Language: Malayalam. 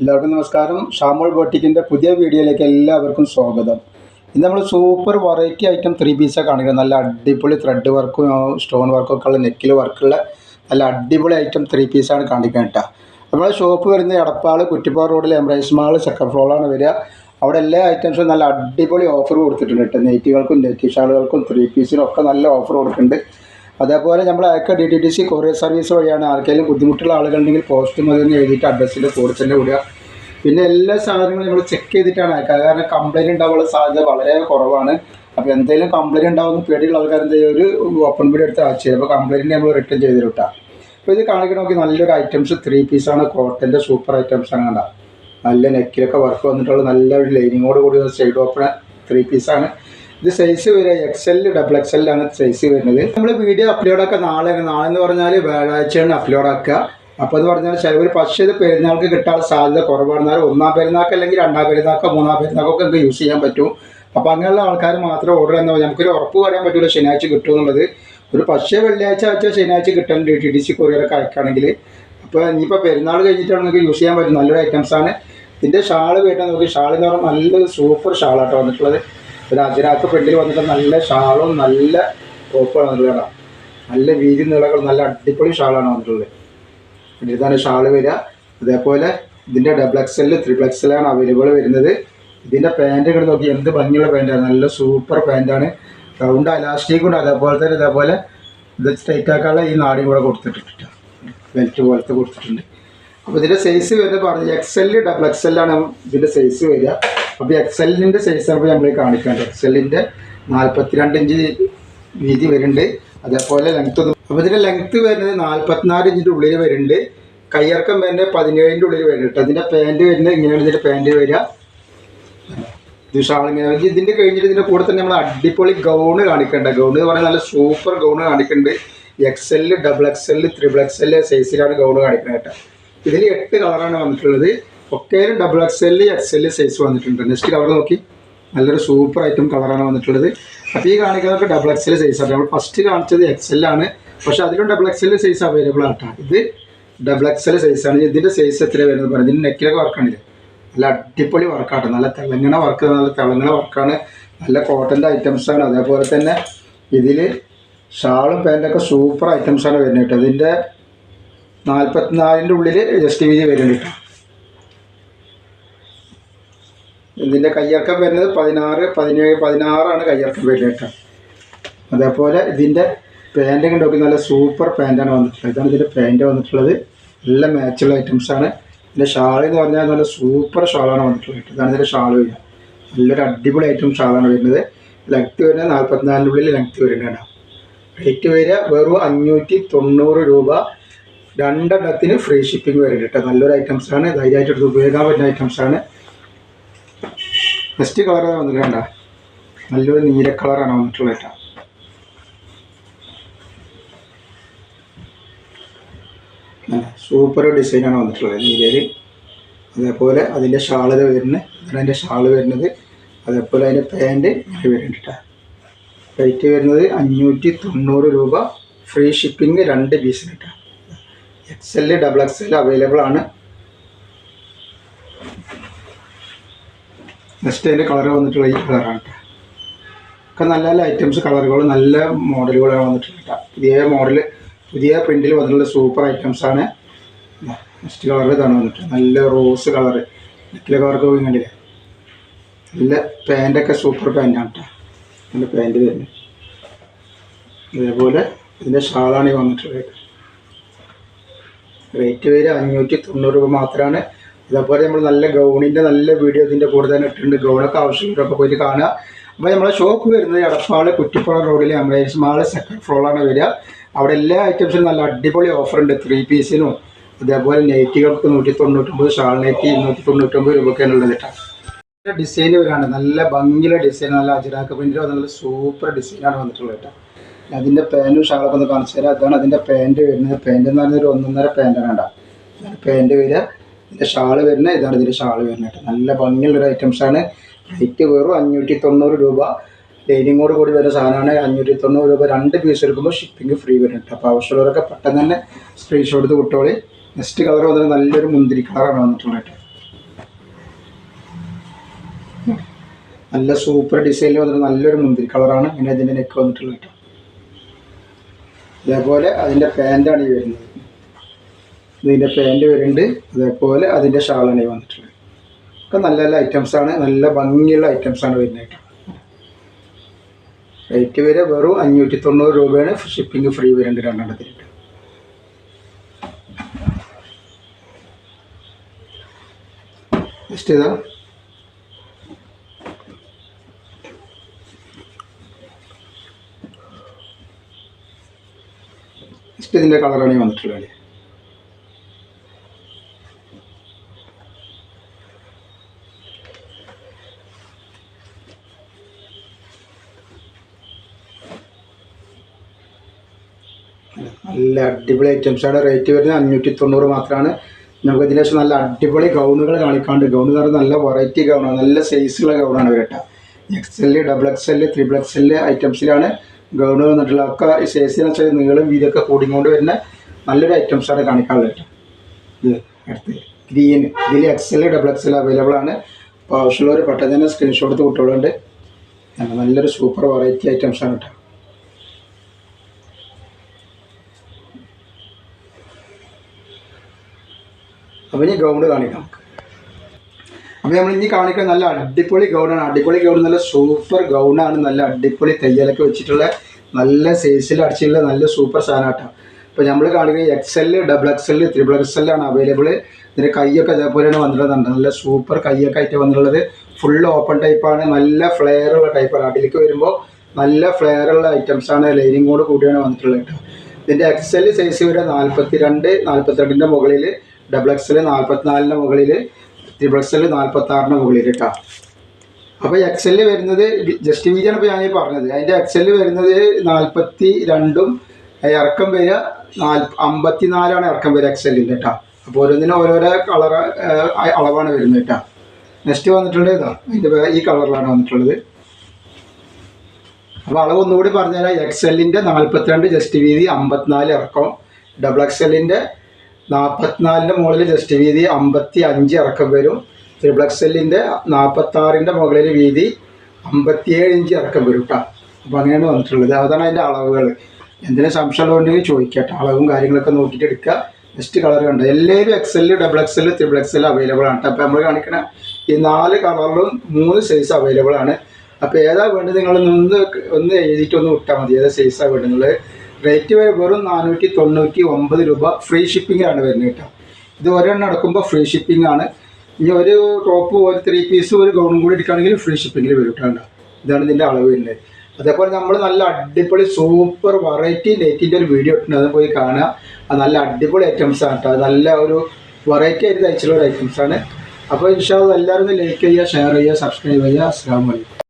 എല്ലാവർക്കും നമസ്കാരം. ഷാമോൾ ബോട്ടിക്കിന്റെ പുതിയ വീഡിയോയിലേക്ക് എല്ലാവർക്കും സ്വാഗതം. ഇന്ന് നമ്മൾ സൂപ്പർ വെറൈറ്റി ഐറ്റം ത്രീ പീസാണ് കാണിക്കുന്നത്. നല്ല അടിപൊളി ത്രെഡ് വർക്കും സ്റ്റോൺ വർക്കും ഒക്കെ ഉള്ള നെക്കിൽ വർക്കുള്ള നല്ല അടിപൊളി ഐറ്റം ത്രീ പീസാണ് കാണിക്കുന്നത് കേട്ടോ. നമ്മളെ ഷോപ്പ് വരുന്നത് എടപ്പാൾ കുറ്റിപ്പാറ റോഡിൽ എംബ്രൈസ് മാൾ സെക്കൻഡ് ഫ്ലോറാണ് വരിക. അവിടെ എല്ലാ ഐറ്റംസും നല്ല അടിപൊളി ഓഫർ കൊടുത്തിട്ടുണ്ട് കേട്ടോ. നെയ്റ്റുകൾക്കും നെറ്റി ഷാളുകൾക്കും ത്രീ പീസിനും ഒക്കെ നല്ല ഓഫർ കൊടുക്കുന്നുണ്ട്. അതേപോലെ നമ്മൾ അയക്ക D T T C courier service വഴിയാണ് ആർക്കെങ്കിലും ബുദ്ധിമുട്ടുള്ള ആളുകളുണ്ടെങ്കിൽ പോസ്റ്റ് മതി എഴുതിയിട്ട് കൂടെ തന്നെ വിടുക പിന്നെ എല്ലാ സാധനങ്ങളും നമ്മൾ ചെക്ക് ചെയ്തിട്ടാണ് അയക്കുക. കാരണം കംപ്ലൈന്റ് ഉണ്ടാവാനുള്ള സാധ്യത വളരെ കുറവാണ്. അപ്പോൾ എന്തെങ്കിലും കംപ്ലൈന്റ് ഉണ്ടാവുന്ന പേടിയുള്ള ആൾക്കാർ എന്ത് ഒരു ഓപ്പൺ പീഡ് എടുത്ത് അയച്ചു അപ്പോൾ കംപ്ലൈന്റ് നമ്മൾ റിട്ടേൺ ചെയ്ത് വിട്ടാം അപ്പോൾ ഇത് കാണിക്കണമെങ്കിൽ നല്ലൊരു ഐറ്റംസ് ത്രീ പീസാണ് കോട്ടന്റെ സൂപ്പർ ഐറ്റംസ് ആണ് നല്ല നെക്കിലൊക്കെ വർക്ക് വന്നിട്ടുള്ള നല്ല ഒരു ലൈനിങ്ങോട് കൂടി സൈഡ് ഓപ്പൺ ത്രീ പീസാണ് ഇത് സൈസ് വരിക എക്സ് എൽ ഡബിൾ എക്സ് എല്ലാണ് സൈസ് വരുന്നത്. നമ്മൾ വീഡിയോ അപ്ലോഡ് ആക്കുക നാളെ നാളെ എന്ന് പറഞ്ഞാൽ വ്യാഴാഴ്ചയാണ് അപ്ലോഡ് ആക്കുക അപ്പോൾ എന്ന് പറഞ്ഞാൽ ചിലവർ പക്ഷേ ഇത് പെരുന്നാൾക്ക് കിട്ടാനുള്ള സാധ്യത കുറവാണ്. ഒന്നാം പെരുന്നാൾക്ക് അല്ലെങ്കിൽ രണ്ടാം പെരുന്നാൾക്കോ മൂന്നാം പെരുന്നാൾക്കൊക്കെ നമുക്ക് യൂസ് ചെയ്യാൻ പറ്റും. അപ്പോൾ അങ്ങനെയുള്ള ആൾക്കാർ മാത്രം ഓർഡർ ചെയ്യുന്ന നമുക്കൊരു ഉറപ്പ് പറയാൻ പറ്റില്ല ശനിയാഴ്ച കിട്ടും എന്നുള്ളത്. ഒരു പക്ഷേ വെള്ളിയാഴ്ച ആഴ്ച ശനിയാഴ്ച കിട്ടാൻ ഡി ടി സി കൊറിയറൊക്കെ അയക്കുകയാണെങ്കിൽ അപ്പോൾ ഇനിയിപ്പോൾ പെരുന്നാൾ കഴിഞ്ഞിട്ടാണ് നമുക്ക് യൂസ് ചെയ്യാൻ പറ്റും. നല്ലൊരു ഐറ്റംസ് ആണ്. ഇതിന്റെ ഷാൾ വേണ്ട നോക്കി ഷാൾ എന്ന് പറഞ്ഞാൽ നല്ലൊരു സൂപ്പർ ഷാളാട്ടോ വന്നിട്ടുള്ളത്. ഒരു അതിനകത്ത് ഫ്രണ്ടിൽ വന്നിട്ട് നല്ല ഷാളും നല്ല ടോപ്പാണ് വന്നിട്ടുള്ളത്. നല്ല വീതി നീളകൾ നല്ല അടിപൊളി ഷാളാണ് വന്നിട്ടുള്ളത്. ഇതാണ് ഷാൾ വരിക. അതേപോലെ ഇതിന്റെ ഡബിൾ എക്സൽ ത്രിബിൾ എക്സലാണ് അവൈലബിൾ വരുന്നത്. ഇതിന്റെ പാന്റ് നോക്കി എന്ത് ഭംഗിയുള്ള പാന്റാണ് നല്ല സൂപ്പർ പാന്റാണ് റൗണ്ട് അലാസ്റ്റിക് ഉണ്ട്. അതേപോലെ തന്നെ ഇതേപോലെ ഇത് സ്ട്രൈറ്റ് ആക്കാനുള്ള ഈ നാടിയും കൂടെ കൊടുത്തിട്ടുണ്ട് ബെൽറ്റ് പോലത്തെ കൊടുത്തിട്ടുണ്ട്. അപ്പോൾ ഇതിന്റെ സൈസ് വരുന്നത് പറഞ്ഞത് എക്സെൽ ഡബിൾ എക്സെല്ലാണ് ഇതിന്റെ സൈസ് വരിക. അപ്പോൾ എക്സെല്ലിന്റെ സൈസാണ് ഇപ്പോൾ നമ്മൾ കാണിക്കേണ്ടത്. എക്സെല്ലിന്റെ നാൽപ്പത്തിരണ്ട് ഇഞ്ച് വീതി വരുന്നുണ്ട്. അതേപോലെ ലെങ്ത് അപ്പോൾ ഇതിന്റെ ലെങ്ത്ത് വരുന്നത് നാൽപ്പത്തിനാല് ഇഞ്ചിന്റെ ഉള്ളിൽ വരുന്നുണ്ട്. കയ്യിറക്കം വരുന്നത് പതിനേഴിന്റെ ഉള്ളിൽ വരുന്നുണ്ട് അതിന്റെ പാന്റ് വരുന്നത് ഇങ്ങനെയാണ് ഇതിന്റെ പാന്റ് വരിക. ഇത് ഇത് ഇതിന്റെ കഴിഞ്ഞിട്ട് ഇതിന്റെ കൂടെ തന്നെ നമ്മൾ അടിപൊളി ഗൗണ് കാണിക്കേണ്ട ഗൗണ് എന്ന് പറഞ്ഞാൽ നല്ല സൂപ്പർ ഗൗണ് കാണിക്കുന്നുണ്ട് X L double X L triple X L സൈസിലാണ് ഗൗണ് കാണിക്കുന്നത് കേട്ടോ. ഇതിൽ എട്ട് കളറാണ് വന്നിട്ടുള്ളത്. ഒക്കെയും double X L X L size വന്നിട്ടുണ്ട്. നെക്സ്റ്റ് കളർ നോക്കി. നല്ലൊരു സൂപ്പർ ഐറ്റം കളറാണ് വന്നിട്ടുള്ളത്. അപ്പോൾ ഈ കാണിക്കുന്നതൊക്കെ ഡബിൾ എക്സ് എൽ സൈസാണ് നമ്മൾ ഫസ്റ്റ് കാണിച്ചത് എക്സ് എൽ ആണ്. പക്ഷേ അതിലും double X L size available ആട്ടാ ഇത് ഡബിൾ എക്സ് എൽ സൈസാണ് ഇതിന്റെ സൈസ് എത്ര വരുന്നത് പറയുന്നത് ഇതിന്റെ നെക്കിലൊക്കെ വർക്കാണില്ലേ നല്ല അടിപൊളി വർക്കാട്ടോ നല്ല തിളങ്ങണ വർക്ക് നല്ല തിളങ്ങണ വർക്കാണ് നല്ല കോട്ടന്റെ ഐറ്റംസാണ് അതേപോലെ തന്നെ ഇതിൽ ഷാളും പാന്റൊക്കെ സൂപ്പർ ഐറ്റംസാണ് വരുന്നത് കേട്ടോ. ഇതിന്റെ നാൽപ്പത്തിനാലിന്റെ ഉള്ളിൽ ജസ്റ്റ് വീതി വരുന്നുണ്ട്. ഇതിന്റെ കയ്യിറക്കം വരുന്നത് പതിനാറ് പതിനേഴ് പതിനാറാണ് കയ്യിറക്കം വരുന്നത് കേട്ടോ. അതേപോലെ ഇതിന്റെ പാന്റ് കണ്ടോക്കി നല്ല സൂപ്പർ പാന്റാണ് വന്നിട്ടുള്ളത്. ഇതാണ് ഇതിന്റെ പാന്റ് വന്നിട്ടുള്ളത്. നല്ല മാച്ചുള്ള ഐറ്റംസാണ് ഇതിന്റെ ഷാൾ എന്ന് പറഞ്ഞാൽ നല്ല സൂപ്പർ ഷാളാണ് വന്നിട്ടുള്ളത് ഇതാണ് ഇതിന്റെ ഷാൾ വരിക. നല്ലൊരു അടിപൊളി ഐറ്റം ഷാളാണ് വരുന്നത്. ലെങ്ത്ത് വരുന്നത് നാൽപ്പത്തിനാലിന്റെ ഉള്ളിൽ ലെങ്ത്ത് വരുന്നത് കേട്ടോ റേറ്റ് വരിക വെറും അഞ്ഞൂറ്റി തൊണ്ണൂറ് രൂപ. രണ്ടെണ്ണത്തിന് ഫ്രീ ഷിപ്പിംഗ് വരും കേട്ടോ. നല്ലൊരു ഐറ്റംസ് ആണ്. ധൈര്യമായിട്ട് എടുത്ത് ഉപയോഗിക്കാൻ പറ്റുന്ന ഐറ്റംസ് ആണ്. നെക്സ്റ്റ് കളർ വന്നിട്ട് കണ്ട? നല്ലൊരു നീല കളറാണ് വന്നിട്ടുള്ളത് കേട്ടോ. സൂപ്പർ ഡിസൈനാണ് വന്നിട്ടുള്ളത് നീലയിൽ. അതേപോലെ അതിന്റെ ഷാൾ വരുന്നത്. ഇതാണ് അതിന്റെ ഷാൾ വരുന്നത്. അതേപോലെ അതിന്റെ പാന്റ് ഇങ്ങനെ വരുന്നുണ്ട് റേറ്റ് വരുന്നത് അഞ്ഞൂറ്റി തൊണ്ണൂറ് രൂപ. ഫ്രീ ഷിപ്പിംഗ് രണ്ട് പീസിന് കേട്ടോ. X L double X L available ആണ്. നെക്സ്റ്റ് അതിന്റെ കളർ വന്നിട്ടുള്ള ഈ കളറാണ് കേട്ടോ ഒക്കെ നല്ല നല്ല ഐറ്റംസ് കളറുകൾ നല്ല മോഡലുകളാണ് വന്നിട്ടുള്ളത് കേട്ടോ പുതിയ മോഡൽ പുതിയ പ്രിന്റിൽ വന്നിട്ടുള്ള സൂപ്പർ ഐറ്റംസ് ആണ്. നെക്സ്റ്റ് കളർ ഇതാണ് വന്നിട്ട് നല്ല റോസ് കളർ നെക്കിലെ കളർക്ക് പോയി കണ്ടില്ലേ? നല്ല പാന്റൊക്കെ സൂപ്പർ പാന്റാണ് കേട്ടോ നല്ല പാന്റ് തന്നെ അതേപോലെ ഇതിന്റെ ഷാളാണ് ഈ വന്നിട്ടുള്ളത്. റേറ്റ് വരെ അഞ്ഞൂറ്റി തൊണ്ണൂറ് രൂപ മാത്രമാണ് അതേപോലെ നമ്മൾ നല്ല ഗൗണിന്റെ നല്ല വീഡിയോ ഇതിന്റെ കൂടെ തന്നെ ഇട്ടിട്ടുണ്ട്. ഗൗണൊക്കെ ആവശ്യമുള്ളവരൊക്കെ പോയിട്ട് കാണുക. അപ്പോൾ നമ്മളെ ഷോപ്പ് വരുന്നത് എടപ്പാൾ കുറ്റിപ്പുറം റോഡിൽ നമ്മുടെ സ്മാൾ സെക്കൻഡ് ഫ്ലോറിലാണ് വരിക. അവിടെ എല്ലാ ഐറ്റംസിനും നല്ല അടിപൊളി ഓഫറുണ്ട് ത്രീ പീസിനും അതേപോലെ നൈറ്റികൾക്ക് നൂറ്റി തൊണ്ണൂറ്റൊമ്പത് ഷാൾ നൈറ്റി ഇരുന്നൂറ്റി തൊണ്ണൂറ്റൊമ്പത് രൂപയ്ക്കാണ് ഉള്ളത് കേട്ടോ ഡിസൈൻ വരാണ്. നല്ല ഭംഗിയുള്ള ഡിസൈൻ നല്ല അജിറാക്ക് പ്രിന്റ് നല്ല സൂപ്പർ ഡിസൈനാണ് വന്നിട്ടുള്ളത് കേട്ടോ അതിന്റെ പാന്റും ഷാളൊക്കെ ഒന്ന് കാണിച്ചു തരാം. അതാണ് അതിന്റെ പാന്റ് വരുന്നത്. പാന്റ് എന്ന് പറയുന്നത് ഒരു ഒന്നൊന്നര പാന്റാണ് കേട്ടോ. ഇതാണ് പാന്റ് വരിക. ഇതിന്റെ ഷാൾ വരുന്നത്. ഇതാണ് ഇതിന്റെ ഷാൾ വരുന്നത് നല്ല ഭംഗിയുള്ളൊരു ഐറ്റംസാണ് റേറ്റ് വെറും അഞ്ഞൂറ്റി തൊണ്ണൂറ് രൂപ ലൈനിങ്ങോട് കൂടി വരുന്ന സാധനമാണ് അഞ്ഞൂറ്റി തൊണ്ണൂറ് രൂപ. രണ്ട് പീസ് എടുക്കുമ്പോൾ ഷിപ്പിംഗ് ഫ്രീ വരുന്നുണ്ട് അപ്പോൾ ആവശ്യമുള്ളവരൊക്കെ പെട്ടെന്ന് തന്നെ സ്ക്രീൻഷോട്ട് എടുത്ത് കുട്ടികളെ നെക്സ്റ്റ് കളർ വന്നിട്ട് നല്ലൊരു മുന്തിരി കളറാണ് വന്നിട്ടുള്ളത് നല്ല സൂപ്പർ ഡിസൈനിൽ വന്നിട്ട് നല്ലൊരു മുന്തിരി കളറാണ് ഇങ്ങനെ ഇതിന്റെ നെക്ക് വന്നിട്ടുള്ളത് കേട്ടോ. അതേപോലെ അതിന്റെ പാന്റാണ് ഈ വരുന്നത്. ഇതിന്റെ പാന്റ് വരുന്നുണ്ട്. അതേപോലെ അതിന്റെ ഷാളാണ് ഈ വന്നിട്ടുള്ളത്. ഒക്കെ നല്ല നല്ല ഐറ്റംസാണ് നല്ല ഭംഗിയുള്ള ഐറ്റംസാണ് വരുന്നത് റേറ്റ് വരെ വെറും അഞ്ഞൂറ്റി തൊണ്ണൂറ് രൂപയാണ്. ഷിപ്പിംഗ് ഫ്രീ വരുന്നുണ്ട് രണ്ടെണ്ണത്തിലിട്ട് നെക്സ്റ്റ് ഇതാ നെക്സ്റ്റ് ഇതിന്റെ കളറാണ് ഈ വന്നിട്ടുള്ളത് നല്ല അടിപൊളി ഐറ്റംസ് ആണ്. റേറ്റ് വരുന്നത് അഞ്ഞൂറ്റി തൊണ്ണൂറ് മാത്രമാണ്. നമുക്ക് ഇതിന് നല്ല അടിപൊളി ഗൗണുകൾ കാണിക്കാണ്ട്. ഗൗൺ എന്ന് പറയുന്നത് നല്ല വെറൈറ്റി ഗൗണാണ് നല്ല സൈസുള്ള ഗൗണാണ് കേട്ടോ X L double X L triple X L ഐറ്റംസിലാണ് gown വന്നിട്ടുള്ള ഒക്കെ സൈസിന് വെച്ചാൽ നീളം വീതിയൊക്കെ കൂടിക്കൊണ്ട് വരുന്ന നല്ലൊരു ഐറ്റംസാണ് കാണിക്കാനുള്ളത് കേട്ടോ. ഇത് അടുത്ത് ഗ്രീൻ ഇതിൽ എക്സൽ ഡബിൾ എക്സൽ അവൈലബിൾ ആണ്. അപ്പോൾ ആവശ്യമുള്ളവർ പെട്ടെന്ന് തന്നെ സ്ക്രീൻഷോട്ട് എടുത്ത് കുട്ടികളുണ്ട് നല്ലൊരു സൂപ്പർ വെറൈറ്റി ആണ് കേട്ടോ. അപ്പം ഇനി ഗൗണ്ട് കാണിക്കാം. അപ്പോൾ നമ്മൾ ഇനി കാണിക്കാൻ നല്ല അടിപൊളി ഗൗണാണ് അടിപൊളി ഗൗൺ നല്ല സൂപ്പർ ഗൗണാണ് നല്ല അടിപൊളി തയ്യലൊക്കെ വെച്ചിട്ടുള്ള നല്ല സൈസിൽ അടിച്ചിട്ടുള്ള നല്ല സൂപ്പർ സാധനമായിട്ടാണ് അപ്പൊ നമ്മൾ കാണിക്കുന്നത് X L double X L triple X L ആണ് അവൈലബിൾ ഇതിന്റെ കൈയൊക്കെ അതേപോലെയാണ് വന്നിട്ടുള്ളത് നല്ല സൂപ്പർ കൈയൊക്കെ ആയിട്ട് വന്നിട്ടുള്ളത്. ഫുൾ ഓപ്പൺ ടൈപ്പാണ് നല്ല ഫ്ലെയർ ഉള്ള ടൈപ്പാണ് അടിയിലേക്ക് വരുമ്പോൾ നല്ല ഫ്ലെയർ ഉള്ള ഐറ്റംസ് ആണ് ലൈനിങ് കൂടെ കൂടിയാണ് വന്നിട്ടുള്ളത് കേട്ടോ ഇതിന്റെ എക്സ് എൽ സൈസ് വരെ നാൽപ്പത്തി രണ്ട് നാൽപ്പത്തിരണ്ടിന്റെ മുകളിൽ ഡബിൾ എക്സ് എൽ നാൽപ്പത്തിനാലിന്റെ മുകളിൽ ത്രിബിൾ എക്സൽ നാൽപ്പത്തി ആറിന് മുകളിൽ കേട്ടോ അപ്പോൾ എക്സ് വരുന്നത് ജസ്റ്റ് ഡിവിജൻ ഇപ്പോൾ ഞാൻ പറഞ്ഞത്. അതിന്റെ എക്സെൽ വരുന്നത് നാൽപ്പത്തി രണ്ടും ഇറക്കം വരിക അമ്പത്തിനാലാണ് അമ്പത്തി നാലാണ് ഇറക്കം വരിക എക്സെല്ലിന്റെ കേട്ടോ അപ്പോൾ ഓരോന്നിനും ഓരോരോ കളർ അളവാണ് വരുന്നത് കേട്ടോ നെക്സ്റ്റ് വന്നിട്ടുള്ളത് ഇതാ. ഇതിന്റെ ഈ കളറിലാണ് വന്നിട്ടുള്ളത്. അപ്പോൾ അളവ് ഒന്നുകൂടി പറഞ്ഞുതരാം. എക്സെല്ലിന്റെ നാൽപ്പത്തിരണ്ട് ജസ്റ്റ് വീതി അമ്പത്തിനാല് ഇറക്കം. ഡബിൾ എക്സ് എല്ലിന്റെ നാൽപ്പത്തിനാലിന്റെ മുകളിൽ ജസ്റ്റ് വീതി അമ്പത്തി അഞ്ച് ഇറക്കം വരും. ത്രിബിൾ എക്സ് എല്ലിന്റെ നാൽപ്പത്താറിന്റെ മുകളിൽ വീതി അമ്പത്തിയേഴ് ഇഞ്ച് ഇറക്കം വരും കേട്ടോ അപ്പോൾ അങ്ങനെയാണ് വന്നിട്ടുള്ളത്. അതാണ് അതിന്റെ അളവുകൾ. എന്തിനും സംശയമുള്ളതുണ്ടെങ്കിൽ ചോദിക്കട്ടെ. അളവും കാര്യങ്ങളൊക്കെ നോക്കിയിട്ട് എടുക്കുക. ജസ്റ്റ് കളർ കണ്ട? എല്ലാവരും X L double X L triple X L available ആണ് അപ്പോൾ നമ്മൾ കാണിക്കണ ഈ നാല് കളറിലും മൂന്ന് സൈസ് അവൈലബിൾ ആണ്. അപ്പോൾ ഏതാ വേണ്ടത് നിങ്ങൾ ഒന്ന് ഒന്ന് എഴുതിയിട്ട് ഒന്ന് വിട്ടാൽ മതി. ഏതാ സൈസാണ് വേണ്ടത് റേറ്റ് വരെ വെറും നാനൂറ്റി തൊണ്ണൂറ്റി ഒമ്പത് രൂപ ഫ്രീ ഷിപ്പിംഗാണ് വരുന്നത് കേട്ടോ. ഇത് ഒരെണ്ണം എടുക്കുമ്പോൾ ഫ്രീ ഷിപ്പിംഗ് ആണ്. ഇനി ഒരു ടോപ്പ് ഒരു ത്രീ പീസ് ഒരു ഗൗണും കൂടി എടുക്കുകയാണെങ്കിൽ ഫ്രീ ഷിപ്പിങ്ങിൽ വരും കേട്ടോ. ഇതാണ് ഇതിന്റെ അളവ് വരുന്നത്. അതേപോലെ നമ്മൾ നല്ല അടിപൊളി സൂപ്പർ വെറൈറ്റി നെറ്റിന്റെ ഒരു വീഡിയോ ഇട്ടുണ്ട് അത് പോയി കാണുക. അത് നല്ല അടിപൊളി ഐറ്റംസ് ആണ് കേട്ടോ. നല്ല ഒരു വെറൈറ്റി ആയിട്ട് തയ്ച്ചുള്ള ഒരു ഐറ്റംസ് ആണ്. അപ്പോൾ ഇൻഷാ എല്ലാവരും ലൈക്ക് ചെയ്യുക ഷെയർ ചെയ്യുക സബ്സ്ക്രൈബ് ചെയ്യുക. അസ്സാം വലൈക്കും